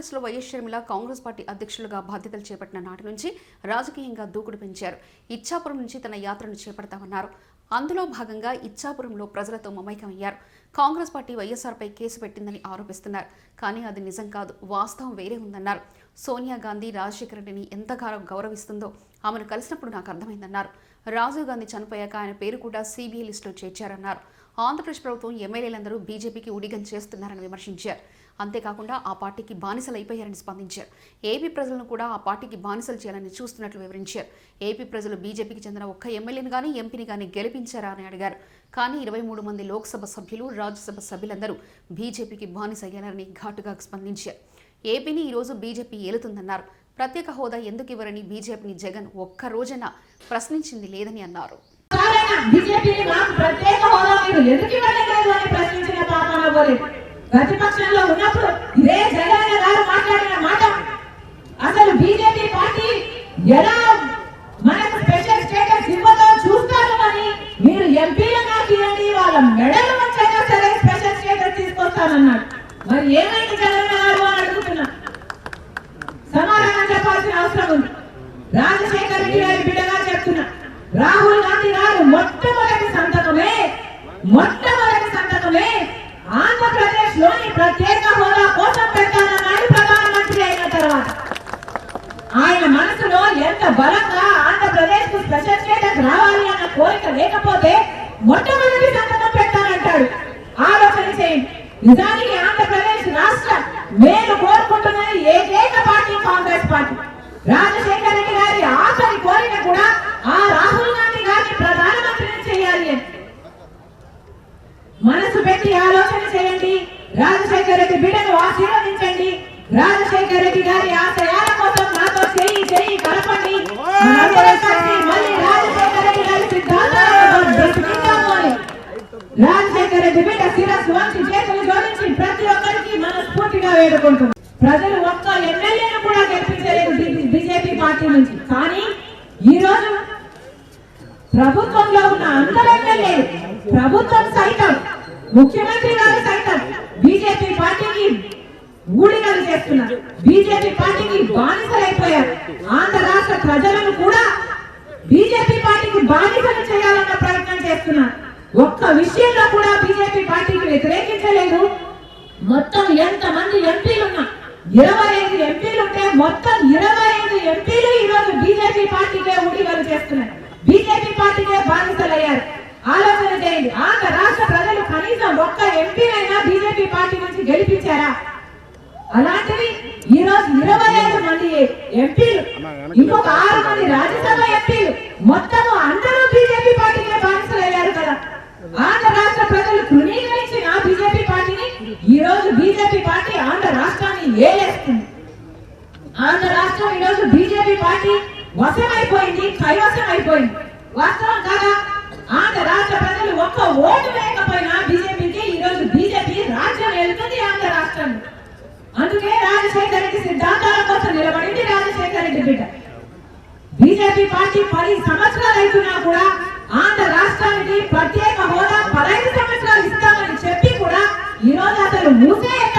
ఆంధ్రప్రదేశ్లో YS Sharmila Congress party అధ్యక్షులుగా బాధ్యతలు చేపట్టిన నాటి నుంచి రాజకీయంగా దూకుడు పెంచారు. ఇచ్చాపురం నుంచి తన యాత్రను చేపడతామన్నారు. అందులో భాగంగా ఇచ్చాపురంలో ప్రజలతో మమైకమయ్యారు. కాంగ్రెస్ పార్టీ వైఎస్ఆర్పై కేసు పెట్టిందని ఆరోపిస్తున్నారు. కానీ అది నిజం కాదు వాస్తవం వేరే ఉందన్నారు. సోనియా గాంధీ రాజశేఖర రెడ్డిని ఎంతగానో గౌరవిస్తుందో ఆమెను కలిసినప్పుడు నాకు అర్థమైందన్నారు. రాజీవ్ గాంధీ చనిపోయాక ఆయన పేరు కూడా సిబిఐ లిస్టులో చేర్చారన్నారు. ఆంధ్రప్రదేశ్ ప్రభుత్వం ఎమ్మెల్యేలందరూ బీజేపీకి ఉడిగం చేస్తున్నారని విమర్శించారు. అంతేకాకుండా ఆ పార్టీకి బానిసలు అయిపోయారని స్పందించారు. ఏపీ ప్రజలను కూడా ఆ పార్టీకి బానిసలు చేయాలని చూస్తున్నట్లు వివరించారు. ఏపీ ప్రజలు బీజేపీకి చెందిన ఒక్క ఎమ్మెల్యేని కానీ ఎంపీని కానీ గెలిపించారా అని అడిగారు. కానీ ఇరవై మూడు మంది లోక్సభ సభ్యులు రాజ్యసభ సభ్యులందరూ బీజేపీకి బానిసయ్యారని ఘాటుగా స్పందించారు. ఏపీని ఈరోజు బీజేపీ ఏలుతుందన్నారు. ప్రత్యేక హోదా ఎందుకు ఇవ్వరని బీజేపీని జగన్ ఒక్క రోజైనా ప్రశ్నించింది లేదని అన్నారు. ప్రత్యేక హోదా మీరు ఎందుకు ఇవ్వలేదు అని ప్రశ్నించిన పాపన పోలేదు ప్రతిపక్షంలో ఉన్నప్పుడు ఇదే జగన్ గారు మాట్లాడిన మాట. అసలు బీజేపీ పార్టీ ఎలా మనకు స్పెషల్ స్టేటస్ ఇవ్వదో చూస్తాను అని మీరు ఎంపీలు నాకు ఇవ్వండి వాళ్ళ మెడలు వచ్చైనా సరే స్పెషల్ స్టేటస్ తీసుకొస్తానన్నాడు. మరి ఏమైంది జగన్ గారు అని అడుగుతున్నా. సమాధానం చెప్పాల్సిన అవసరం ఉంది. రాజశేఖర రెడ్డి గారి బిడ్డగా చెప్తున్నా. రాహుల్ గాంధీ గారు మొట్టమొదటి సంతకమే మొట్ట ఆయన మనసులో ఎంత బలంగా ఆంధ్రప్రదేశ్కు స్పెషల్ స్టేటస్ రావాలి అన్న కోరిక లేకపోతే మొట్టమొదటి సంతకం పెట్టానంటాడు ఆలోచన చేయండి. నిజానికి ఆంధ్రప్రదేశ్ రాష్ట్ర మేలు కోరుకుంటున్నది ఏకైక పార్టీ కాంగ్రెస్ పార్టీ. రాజశేఖర రెడ్డి గారి ఆఖరి కోరిక కూడా ఆ రాహుల్ గాంధీ గారిని ప్రధానమంత్రిని చేయాలి అని. మనసు పెట్టి ఆలోచన చేయండి. రాజశేఖర రెడ్డి బిడ్డను ఆశీర్వదించండి. రాజశేఖర రెడ్డి గారి ఆశ రాజశేఖర రెడ్డి బిడ్డ శిరస్సు వంచి చేతులు జోడించి ప్రతి ఒక్కరికి మనస్ఫూర్తిగా వేడుకుంటున్నారు ప్రజలు ఒక్క ఎమ్మెల్యేను కూడా గెలిపించలేదు బీజేపీ పార్టీ నుంచి. కానీ ఈ రోజు ప్రభుత్వంలో ఉన్న అందరూ ఎమ్మెల్యేలు ప్రభుత్వం సైతం ముఖ్యమంత్రి గారు సైతం బీజేపీ పార్టీకి ఊడిగలు చేస్తున్నారు. బీజేపీ పార్టీకి బానిసలైపోయారు ఆంధ్ర రాష్ట్ర ప్రజలను కూడా బీజేపీ పార్టీకి బానిసలు చేయాలన్న ప్రయత్నం చేస్తున్నారు ఒక్క విషయంలో కూడా బీజేపీ పార్టీకి వ్యతిరేకించలేదు. మొత్తం ఎంత మంది ఎంపీలు ఉన్నా ఇరవై ఐదు ఎంపీలు ఉంటే మొత్తం ఇరవై ఐదు ఎంపీలు ఈ రోజు బీజేపీ పార్టీకే ఉడిగలు చేస్తున్నారు. బీజేపీ పార్టీకే బానిసలయ్యారు. ఆలోచన చేయండి. ఆంధ్ర రాష్ట్ర ప్రజలు కనీసం ఒక్క ఎంపీనైనా బీజేపీ పార్టీ నుంచి గెలిపించారా? అలాంటివి ఈ రోజు ఇరవై ఐదు మంది ఎంపీలు ఇంకొక ఆరు మంది రాజ్యసభ ఎంపీలు మొత్తము అందరూ బీజేపీ పార్టీకే బానిసలయ్యారు కదా ఆంధ్ర రాష్ట్ర ప్రజలు తృణీకరించిన బీజేపీ పార్టీని ఈ రోజు బీజేపీ పార్టీ ఆంధ్ర రాష్ట్రాన్ని ఏలేస్తుంది. ఆంధ్ర రాష్ట్రం ఈ రోజు బీజేపీ పార్టీ వశమైపోయింది కైవసం అయిపోయింది వాస్తవం కాదా? ఆంధ్ర రాష్ట్ర ప్రజలు ఒక్క ఓటు వేయకపోయినా బీజేపీకి ఈ రోజు బీజేపీ రాజ్యం వెళ్తుంది ఆంధ్ర రాష్ట్రం. అందుకే రాజశేఖర రెడ్డి సిద్ధాంతాల కోసం నిలబడింది రాజశేఖర రెడ్డి బిడ్డ. బీజేపీ పార్టీ పది సంవత్సరాలు అవుతున్నా కూడా ఆంధ్ర రాష్ట్రానికి ప్రత్యేక హోదా పదహైదు సంవత్సరాలు ఇస్తామని